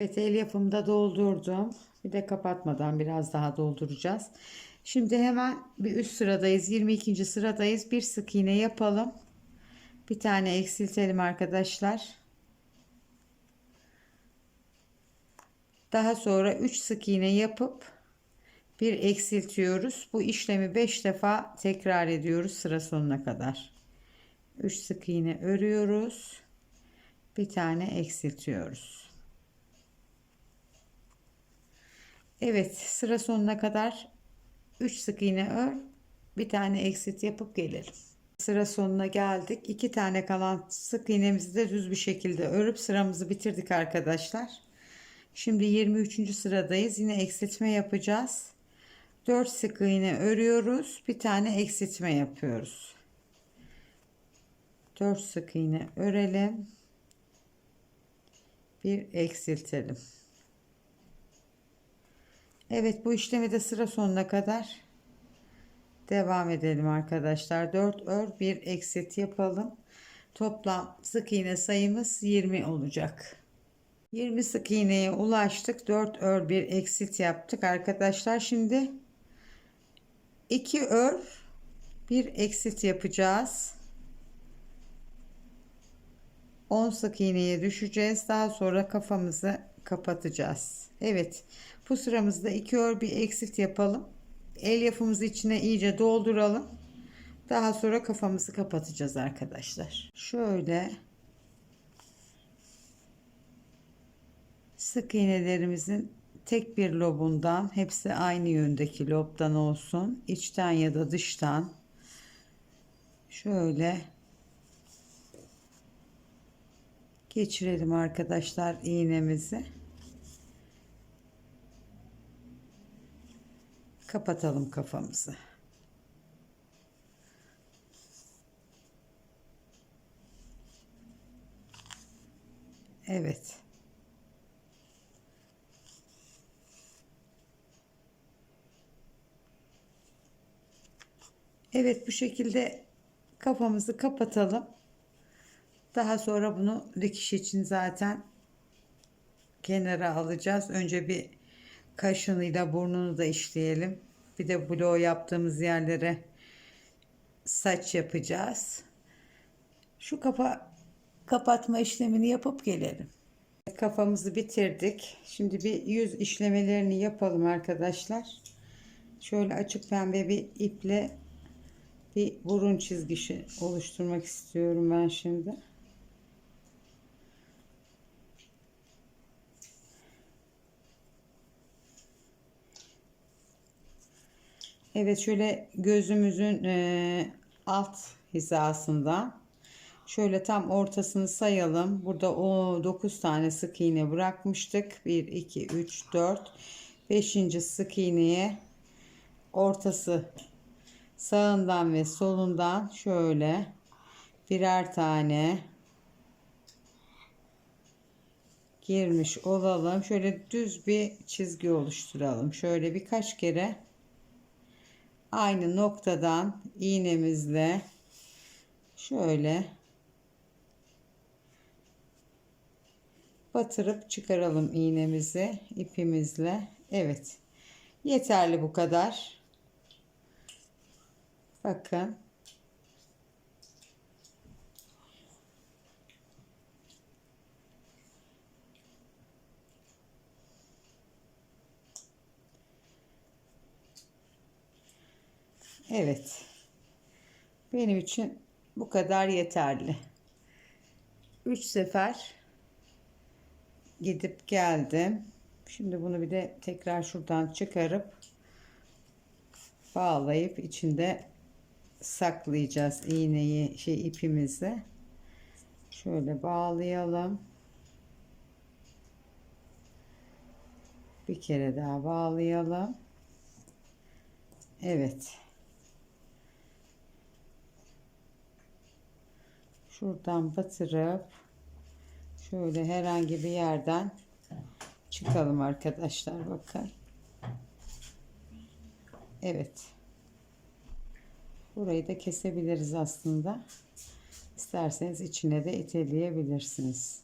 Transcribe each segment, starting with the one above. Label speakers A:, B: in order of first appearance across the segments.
A: Evet el yapımda doldurdum. Bir de kapatmadan biraz daha dolduracağız. Şimdi hemen bir üst sıradayız. 22. sıradayız. Bir sık iğne yapalım. Bir tane eksiltelim arkadaşlar. Daha sonra 3 sık iğne yapıp bir eksiltiyoruz. Bu işlemi 5 defa tekrar ediyoruz sıra sonuna kadar. 3 sık iğne örüyoruz. Bir tane eksiltiyoruz. Evet sıra sonuna kadar 3 sık iğne ör. Bir tane eksilt yapıp gelelim. Sıra sonuna geldik. 2 tane kalan sık iğnemizi de düz bir şekilde örüp sıramızı bitirdik arkadaşlar. Şimdi 23. sıradayız. Yine eksiltme yapacağız. 4 sık iğne örüyoruz. Bir tane eksiltme yapıyoruz. 4 sık iğne örelim. Bir eksiltelim. Evet bu işlemi de sıra sonuna kadar devam edelim arkadaşlar. 4 ör 1 eksilt yapalım. Toplam sık iğne sayımız 20 olacak. 20 sık iğneye ulaştık. 4 ör 1 eksilt yaptık arkadaşlar. Şimdi 2 ör 1 eksilt yapacağız. 10 sık iğneye düşeceğiz. Daha sonra kafamızı kapatacağız. Evet. Bu sıramızda 2 ör bir eksilt yapalım. El yapımızı içine iyice dolduralım. Daha sonra kafamızı kapatacağız arkadaşlar. Şöyle sık iğnelerimizin tek bir lobundan hepsi aynı yöndeki lobdan olsun. içten ya da dıştan şöyle geçirelim arkadaşlar iğnemizi. Kapatalım kafamızı. Evet. Evet bu şekilde kafamızı kapatalım. Daha sonra bunu dikiş için zaten kenara alacağız. Önce bir kaşınıyla burnunu da işleyelim. Bir de bloğ yaptığımız yerlere saç yapacağız. Şu kafa kapatma işlemini yapıp gelelim. Kafamızı bitirdik. Şimdi bir yüz işlemelerini yapalım arkadaşlar. Şöyle açık pembe bir iple bir burun çizgisi oluşturmak istiyorum ben şimdi. Evet şöyle gözümüzün e, alt hizasından şöyle tam ortasını sayalım. Burada o 9 tane sık iğne bırakmıştık. 1 2 3 4 5. sık iğneye ortası sağından ve solundan şöyle birer tane girmiş olalım. Şöyle düz bir çizgi oluşturalım. Şöyle birkaç kere aynı noktadan iğnemizle şöyle batırıp çıkaralım iğnemizi ipimizle. Evet. Yeterli bu kadar. Bakın. Evet. Benim için bu kadar yeterli. 3 sefer gidip geldim. Şimdi bunu bir de tekrar şuradan çıkarıp bağlayıp içinde saklayacağız iğneyi şey ipimizi. Şöyle bağlayalım. Bir kere daha bağlayalım. Evet. Şuradan batırıp şöyle herhangi bir yerden çıkalım arkadaşlar bakın. Evet. Burayı da kesebiliriz aslında. İsterseniz içine de iteleyebilirsiniz.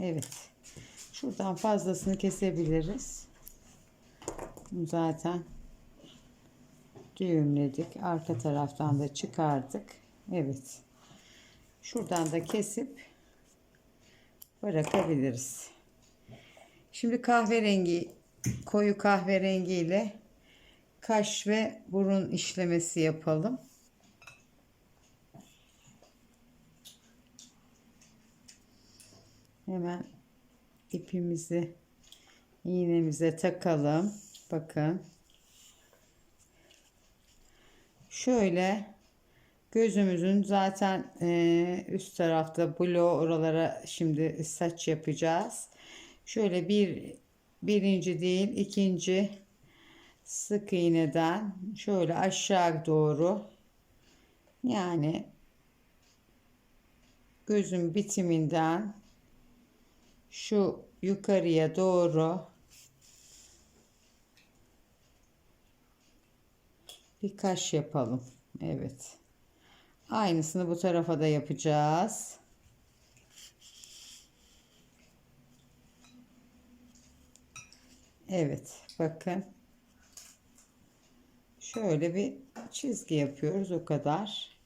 A: Evet. Şuradan fazlasını kesebiliriz. Zaten düğümledik. Arka taraftan da çıkardık. Evet. Şuradan da kesip bırakabiliriz. Şimdi kahverengi koyu kahverengi ile kaş ve burun işlemesi yapalım. Hemen ipimizi iğnemize takalım. Bakın. Şöyle gözümüzün zaten e, üst tarafta blo oralara şimdi saç yapacağız. Şöyle bir birinci değil ikinci sık iğneden şöyle aşağı doğru yani gözün bitiminden şu yukarıya doğru bir kaş yapalım. Evet. Aynısını bu tarafa da yapacağız. Evet, bakın. Şöyle bir çizgi yapıyoruz o kadar.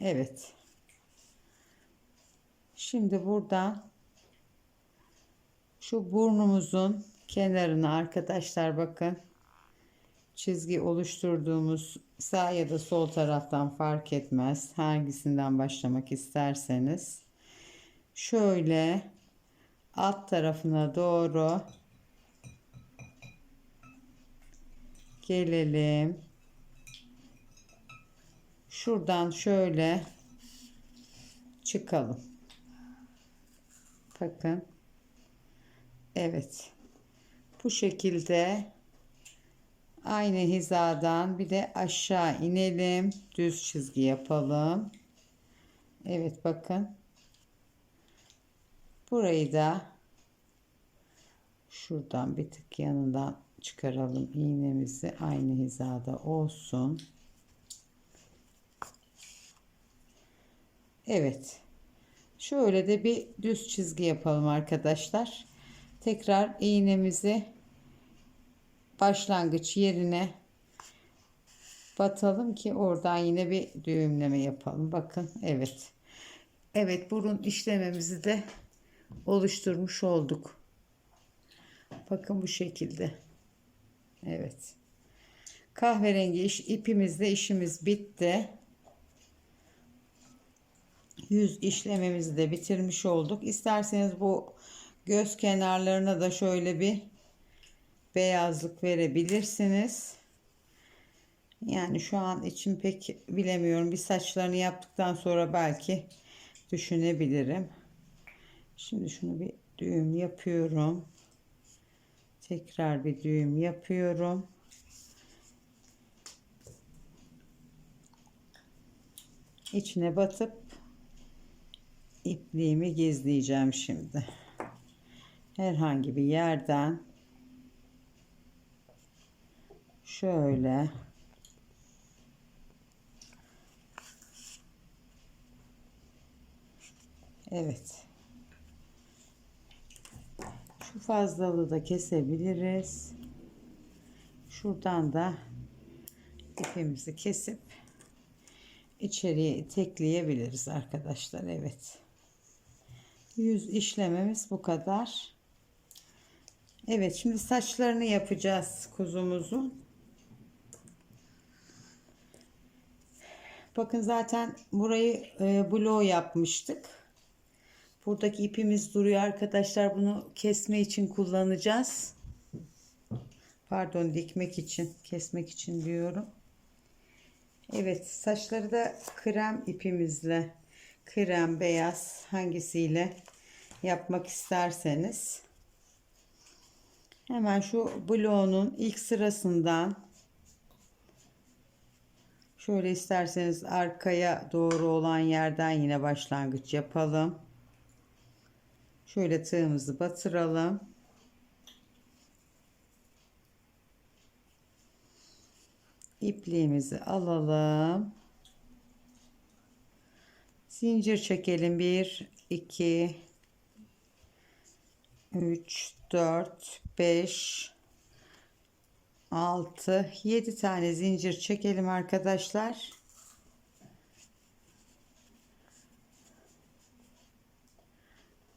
A: Evet. Şimdi buradan şu burnumuzun kenarına arkadaşlar bakın çizgi oluşturduğumuz sağ ya da sol taraftan fark etmez. Hangisinden başlamak isterseniz şöyle alt tarafına doğru gelelim. Şuradan şöyle çıkalım. Bakın. Evet. Bu şekilde aynı hizadan bir de aşağı inelim. Düz çizgi yapalım. Evet bakın. Burayı da şuradan bir tık yanından çıkaralım iğnemizi aynı hizada olsun. Evet. Şöyle de bir düz çizgi yapalım arkadaşlar. Tekrar iğnemizi başlangıç yerine batalım ki oradan yine bir düğümleme yapalım. Bakın evet. Evet burun işlememizi de oluşturmuş olduk. Bakın bu şekilde. Evet. Kahverengi iş, ipimizle işimiz bitti. Yüz işlememizi de bitirmiş olduk. İsterseniz bu göz kenarlarına da şöyle bir beyazlık verebilirsiniz. Yani şu an için pek bilemiyorum. Bir saçlarını yaptıktan sonra belki düşünebilirim. Şimdi şunu bir düğüm yapıyorum. Tekrar bir düğüm yapıyorum. İçine batıp ipliğimi gizleyeceğim şimdi. Herhangi bir yerden şöyle Evet. Şu fazlalığı da kesebiliriz. Şuradan da ipimizi kesip içeriye itekleyebiliriz arkadaşlar. Evet. Yüz işlememiz bu kadar. Evet şimdi saçlarını yapacağız kuzumuzun. Bakın zaten burayı e, bloğ yapmıştık. Buradaki ipimiz duruyor arkadaşlar. Bunu kesme için kullanacağız. Pardon dikmek için, kesmek için diyorum. Evet saçları da krem ipimizle, krem, beyaz hangisiyle yapmak isterseniz. Hemen şu bloğunun ilk sırasından şöyle isterseniz arkaya doğru olan yerden yine başlangıç yapalım. Şöyle tığımızı batıralım. İpliğimizi alalım. Zincir çekelim. 1, 2, 3, 4, 5, 6, 7 tane zincir çekelim arkadaşlar.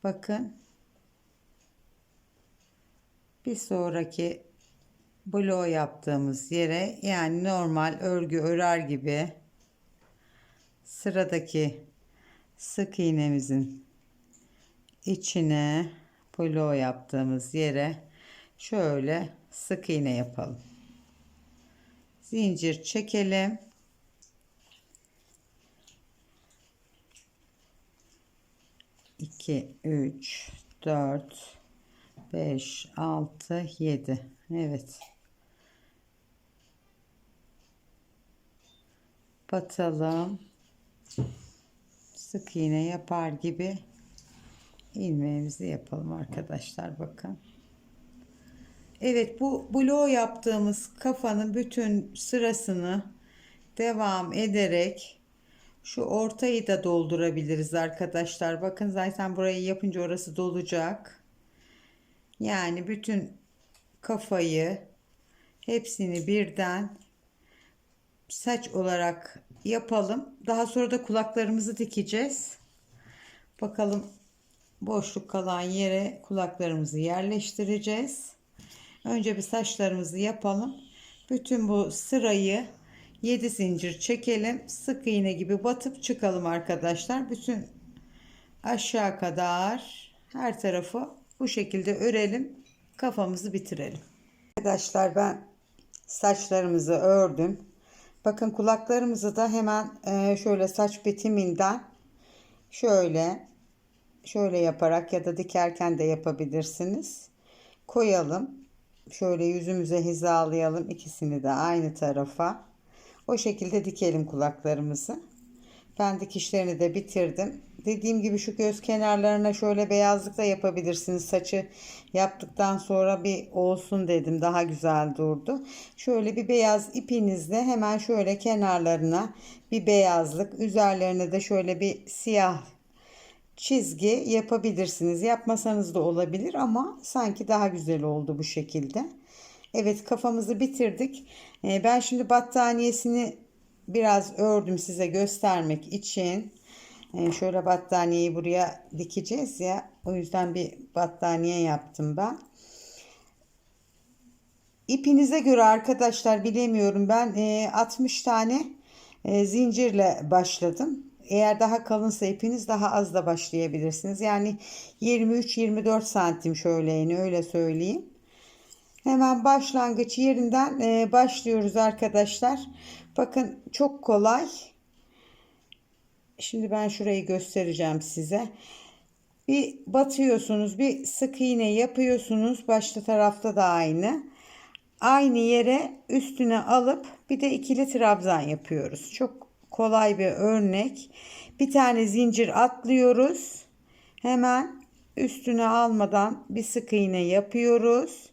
A: Bakın. Bir sonraki bloğu yaptığımız yere yani normal örgü örer gibi sıradaki sık iğnemizin içine bloğu yaptığımız yere şöyle sık iğne yapalım. Zincir çekelim. İki, üç, dört, beş, altı, yedi. Evet. Batalım. Sık iğne yapar gibi ilmeğimizi yapalım arkadaşlar bakın. Evet bu bloğu yaptığımız kafanın bütün sırasını devam ederek şu ortayı da doldurabiliriz arkadaşlar. Bakın zaten burayı yapınca orası dolacak. Yani bütün kafayı hepsini birden saç olarak yapalım. Daha sonra da kulaklarımızı dikeceğiz. Bakalım boşluk kalan yere kulaklarımızı yerleştireceğiz. Önce bir saçlarımızı yapalım. Bütün bu sırayı 7 zincir çekelim. Sık iğne gibi batıp çıkalım arkadaşlar. Bütün aşağı kadar her tarafı bu şekilde örelim. Kafamızı bitirelim. Arkadaşlar ben saçlarımızı ördüm. Bakın kulaklarımızı da hemen e, şöyle saç bitiminden şöyle şöyle yaparak ya da dikerken de yapabilirsiniz. Koyalım. Şöyle yüzümüze hizalayalım ikisini de aynı tarafa. O şekilde dikelim kulaklarımızı. Ben dikişlerini de bitirdim. Dediğim gibi şu göz kenarlarına şöyle beyazlık da yapabilirsiniz. Saçı yaptıktan sonra bir olsun dedim. Daha güzel durdu. Şöyle bir beyaz ipinizle hemen şöyle kenarlarına bir beyazlık. Üzerlerine de şöyle bir siyah çizgi yapabilirsiniz. Yapmasanız da olabilir ama sanki daha güzel oldu bu şekilde. Evet kafamızı bitirdik. Ee, ben şimdi battaniyesini biraz ördüm size göstermek için. Ee, şöyle battaniyeyi buraya dikeceğiz ya. O yüzden bir battaniye yaptım ben. İpinize göre arkadaşlar bilemiyorum ben 60 e, tane e, zincirle başladım. Eğer daha kalınsa ipiniz daha az da başlayabilirsiniz. Yani 23-24 santim şöyle öyle söyleyeyim. Hemen başlangıç yerinden e, başlıyoruz arkadaşlar. Bakın çok kolay. Şimdi ben şurayı göstereceğim size. Bir batıyorsunuz, bir sık iğne yapıyorsunuz. Başta tarafta da aynı. Aynı yere üstüne alıp bir de ikili trabzan yapıyoruz. Çok kolay bir örnek. Bir tane zincir atlıyoruz. Hemen üstüne almadan bir sık iğne yapıyoruz.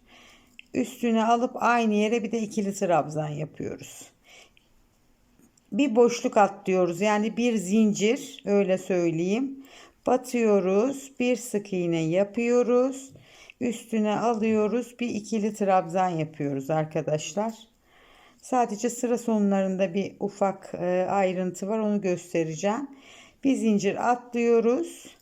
A: Üstüne alıp aynı yere bir de ikili trabzan yapıyoruz. Bir boşluk atlıyoruz. Yani bir zincir öyle söyleyeyim. Batıyoruz. Bir sık iğne yapıyoruz. Üstüne alıyoruz. Bir ikili trabzan yapıyoruz arkadaşlar. Sadece sıra sonlarında bir ufak e, ayrıntı var. Onu göstereceğim. Bir zincir atlıyoruz.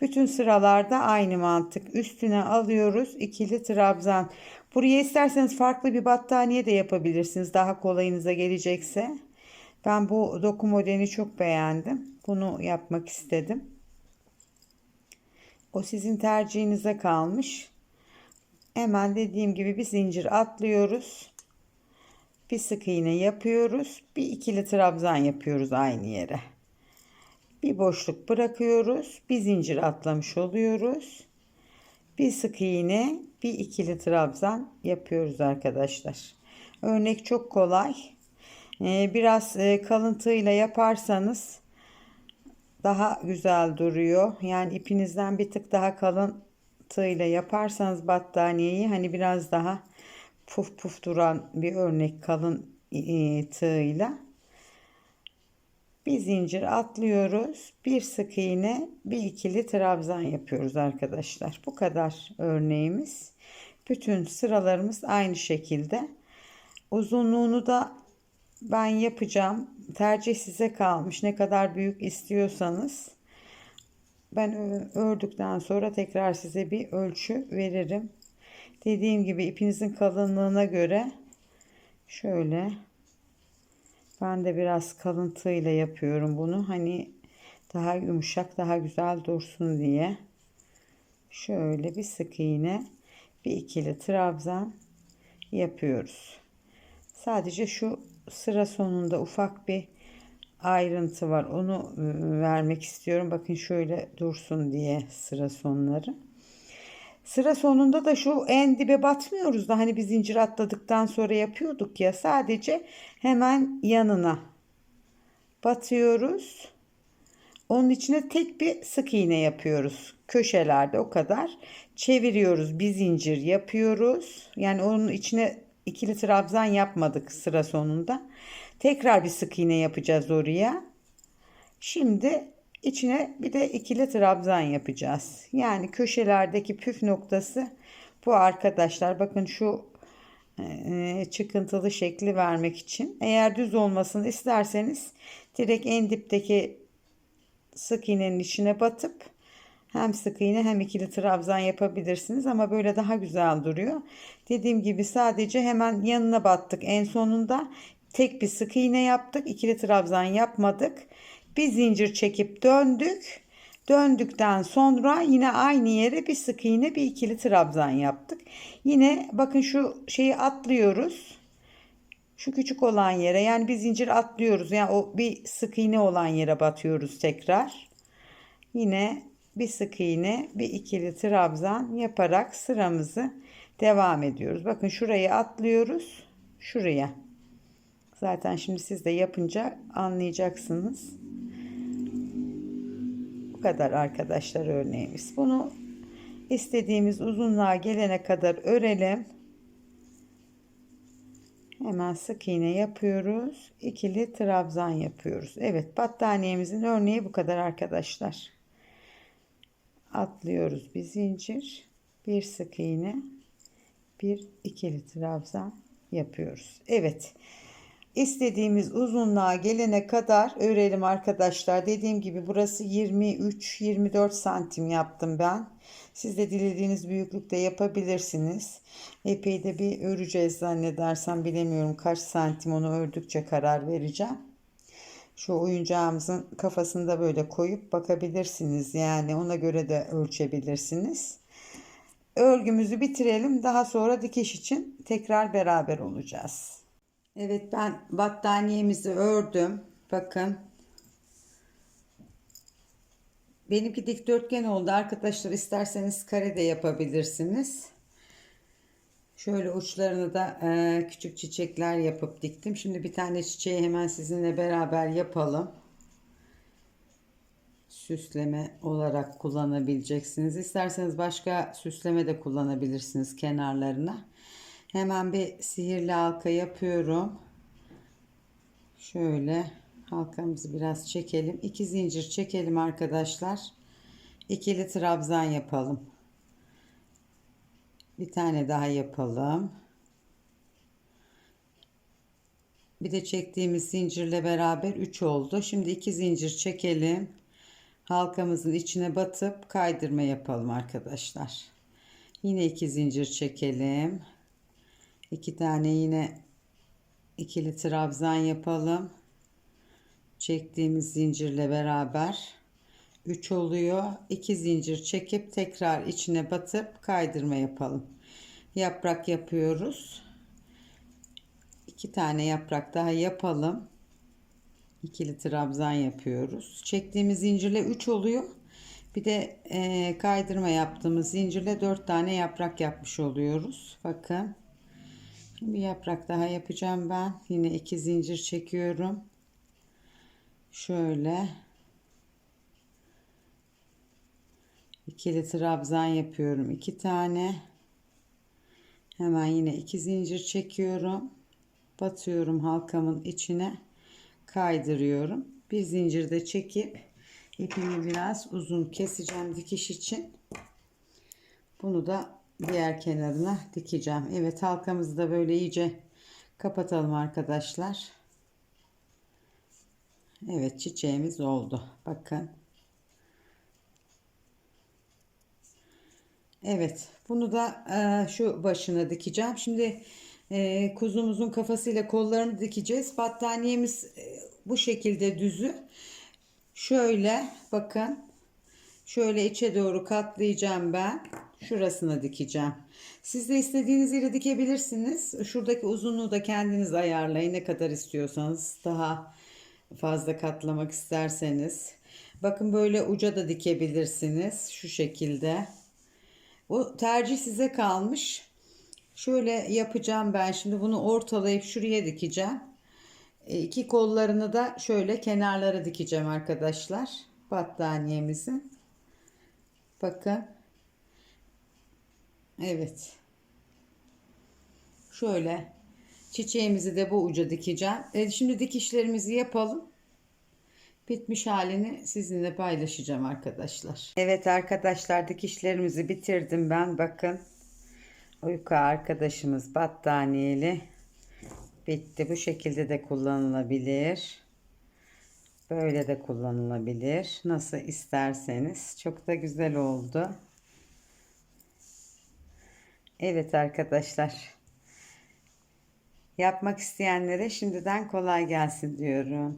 A: Bütün sıralarda aynı mantık. Üstüne alıyoruz. ikili trabzan. Buraya isterseniz farklı bir battaniye de yapabilirsiniz. Daha kolayınıza gelecekse. Ben bu doku modelini çok beğendim. Bunu yapmak istedim. O sizin tercihinize kalmış. Hemen dediğim gibi bir zincir atlıyoruz. Bir sık iğne yapıyoruz. Bir ikili trabzan yapıyoruz aynı yere. Bir boşluk bırakıyoruz. Bir zincir atlamış oluyoruz. Bir sık iğne, bir ikili trabzan yapıyoruz arkadaşlar. Örnek çok kolay. Ee, biraz e, kalıntıyla yaparsanız daha güzel duruyor. Yani ipinizden bir tık daha kalın tığıyla yaparsanız battaniyeyi hani biraz daha puf puf duran bir örnek kalın tığıyla Bir zincir atlıyoruz. Bir sık iğne, bir ikili trabzan yapıyoruz arkadaşlar. Bu kadar örneğimiz. Bütün sıralarımız aynı şekilde. Uzunluğunu da ben yapacağım. Tercih size kalmış. Ne kadar büyük istiyorsanız. Ben ördükten sonra tekrar size bir ölçü veririm. Dediğim gibi ipinizin kalınlığına göre şöyle ben de biraz kalıntıyla yapıyorum bunu. Hani daha yumuşak, daha güzel dursun diye. Şöyle bir sık iğne, bir ikili trabzan yapıyoruz. Sadece şu sıra sonunda ufak bir ayrıntı var. Onu vermek istiyorum. Bakın şöyle dursun diye sıra sonları. Sıra sonunda da şu en dibe batmıyoruz da hani bir zincir atladıktan sonra yapıyorduk ya sadece hemen yanına batıyoruz. Onun içine tek bir sık iğne yapıyoruz. Köşelerde o kadar. Çeviriyoruz. Bir zincir yapıyoruz. Yani onun içine ikili trabzan yapmadık sıra sonunda. Tekrar bir sık iğne yapacağız oraya. Şimdi İçine bir de ikili trabzan yapacağız. Yani köşelerdeki püf noktası bu arkadaşlar. Bakın şu e, çıkıntılı şekli vermek için. Eğer düz olmasını isterseniz direkt en dipteki sık iğnenin içine batıp hem sık iğne hem ikili trabzan yapabilirsiniz ama böyle daha güzel duruyor. Dediğim gibi sadece hemen yanına battık. En sonunda tek bir sık iğne yaptık. ikili trabzan yapmadık bir zincir çekip döndük. Döndükten sonra yine aynı yere bir sık iğne bir ikili trabzan yaptık. Yine bakın şu şeyi atlıyoruz. Şu küçük olan yere yani bir zincir atlıyoruz. Yani o bir sık iğne olan yere batıyoruz tekrar. Yine bir sık iğne bir ikili trabzan yaparak sıramızı devam ediyoruz. Bakın şurayı atlıyoruz. Şuraya. Zaten şimdi siz de yapınca anlayacaksınız. Bu kadar arkadaşlar örneğimiz. Bunu istediğimiz uzunluğa gelene kadar örelim. Hemen sık iğne yapıyoruz. İkili trabzan yapıyoruz. Evet battaniyemizin örneği bu kadar arkadaşlar. Atlıyoruz bir zincir. Bir sık iğne. Bir ikili trabzan yapıyoruz. Evet istediğimiz uzunluğa gelene kadar örelim arkadaşlar. Dediğim gibi burası 23-24 santim yaptım ben. Siz de dilediğiniz büyüklükte yapabilirsiniz. Epey de bir öreceğiz zannedersem bilemiyorum kaç santim onu ördükçe karar vereceğim. Şu oyuncağımızın kafasını da böyle koyup bakabilirsiniz. Yani ona göre de ölçebilirsiniz. Örgümüzü bitirelim. Daha sonra dikiş için tekrar beraber olacağız. Evet ben battaniyemizi ördüm. Bakın. Benimki dikdörtgen oldu arkadaşlar. İsterseniz kare de yapabilirsiniz. Şöyle uçlarını da e, küçük çiçekler yapıp diktim. Şimdi bir tane çiçeği hemen sizinle beraber yapalım. Süsleme olarak kullanabileceksiniz. İsterseniz başka süsleme de kullanabilirsiniz kenarlarına. Hemen bir sihirli halka yapıyorum. Şöyle halkamızı biraz çekelim. İki zincir çekelim arkadaşlar. İkili trabzan yapalım. Bir tane daha yapalım. Bir de çektiğimiz zincirle beraber 3 oldu. Şimdi iki zincir çekelim. Halkamızın içine batıp kaydırma yapalım arkadaşlar. Yine iki zincir çekelim iki tane yine ikili trabzan yapalım. Çektiğimiz zincirle beraber. 3 oluyor. 2 zincir çekip tekrar içine batıp kaydırma yapalım. Yaprak yapıyoruz. 2 tane yaprak daha yapalım. İkili trabzan yapıyoruz. Çektiğimiz zincirle 3 oluyor. Bir de e, kaydırma yaptığımız zincirle 4 tane yaprak yapmış oluyoruz. Bakın bir yaprak daha yapacağım ben. Yine iki zincir çekiyorum. Şöyle ikili trabzan yapıyorum. iki tane. Hemen yine iki zincir çekiyorum. Batıyorum halkamın içine. Kaydırıyorum. bir zincirde çekip ipimi biraz uzun keseceğim dikiş için. Bunu da diğer kenarına dikeceğim. Evet halkamızı da böyle iyice kapatalım arkadaşlar. Evet çiçeğimiz oldu. Bakın. Evet bunu da e, şu başına dikeceğim. Şimdi e, kuzumuzun kafasıyla kollarını dikeceğiz. Battaniyemiz e, bu şekilde düzü. Şöyle bakın. Şöyle içe doğru katlayacağım ben. Şurasına dikeceğim. Siz de istediğiniz yere dikebilirsiniz. Şuradaki uzunluğu da kendiniz ayarlayın. Ne kadar istiyorsanız. Daha fazla katlamak isterseniz. Bakın böyle uca da dikebilirsiniz. Şu şekilde. Bu tercih size kalmış. Şöyle yapacağım ben şimdi bunu ortalayıp şuraya dikeceğim. E, iki kollarını da şöyle kenarlara dikeceğim arkadaşlar. Battaniyemizin. Bakın. Evet. Şöyle çiçeğimizi de bu uca dikeceğim. E, şimdi dikişlerimizi yapalım. Bitmiş halini sizinle paylaşacağım arkadaşlar. Evet arkadaşlar dikişlerimizi bitirdim ben. Bakın uyku arkadaşımız battaniyeli bitti. Bu şekilde de kullanılabilir. Böyle de kullanılabilir. Nasıl isterseniz. Çok da güzel oldu. Evet arkadaşlar. Yapmak isteyenlere şimdiden kolay gelsin diyorum.